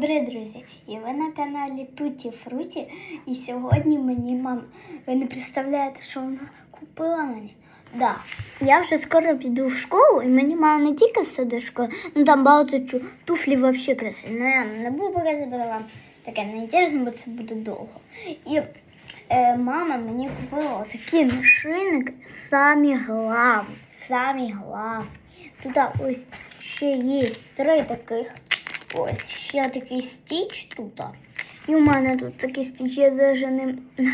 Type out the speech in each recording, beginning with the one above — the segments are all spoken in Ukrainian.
Привіт, друзі! І ви на каналі Туті Фруті. І сьогодні мені мам, ви не представляєте, що вона купила мені. Да. Я вже скоро піду в школу, і мені мама не тільки все до школи, ну там багато чого. Туфлі взагалі красиві. Ну я не буду показувати вам таке не інтересно, бо це буде довго. І е, мама мені купила такі нашийники, самі главні. Самі главні. Тут ось ще є три таких. Ось ще такий стіч тут. І у мене тут такий стіч, я даже ним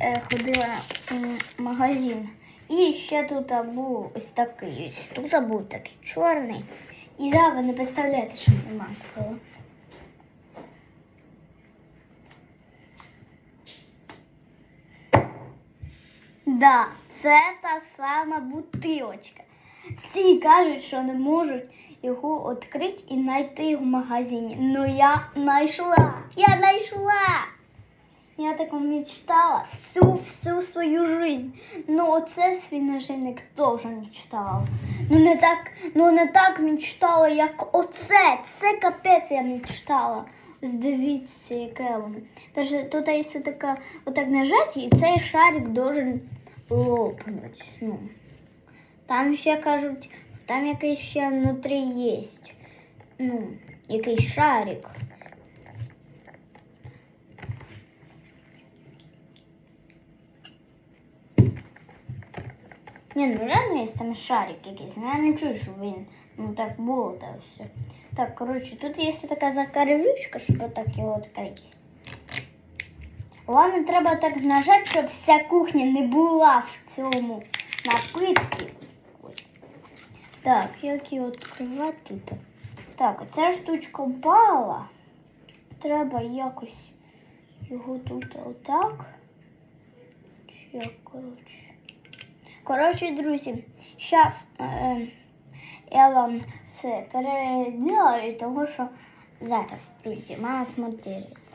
е, ходила в магазин. І ще тут був ось такий. Ось тут був такий чорний. І да, ви не представляєте, що нема такого. Да, це та сама бутилочка. Всі кажуть, що не можуть його відкрити і знайти в магазині. Ну я знайшла. Я знайшла. Я так мечтала всю всю свою жизнь. Ну оце свій ножинник теж мечтала. Ну не так, ну не так мечтала, як оце. Це капець я мечтала. Ось Дивіться, яке воно. Даже тут є така, отак нажаті, і цей шарик должен лопнути. Ну. Там ще кажуть, там якийсь ще внутрі є. Ну, якийсь шарик. Ні, ну реально є там шарик якийсь. Ну я не чую, що він ну так було та все. Так, коротше, тут є така закарючка, щоб отак його відкрити. Ладно, треба так нажати, щоб вся кухня не була в цьому напитку. Так, як його відкривати тут? Так, оця штучка впала. Треба якось його тут отак. Чи як, коротше. Коротше, друзі, зараз е, я вам це переділаю, тому що зараз, друзі, мама смотрить.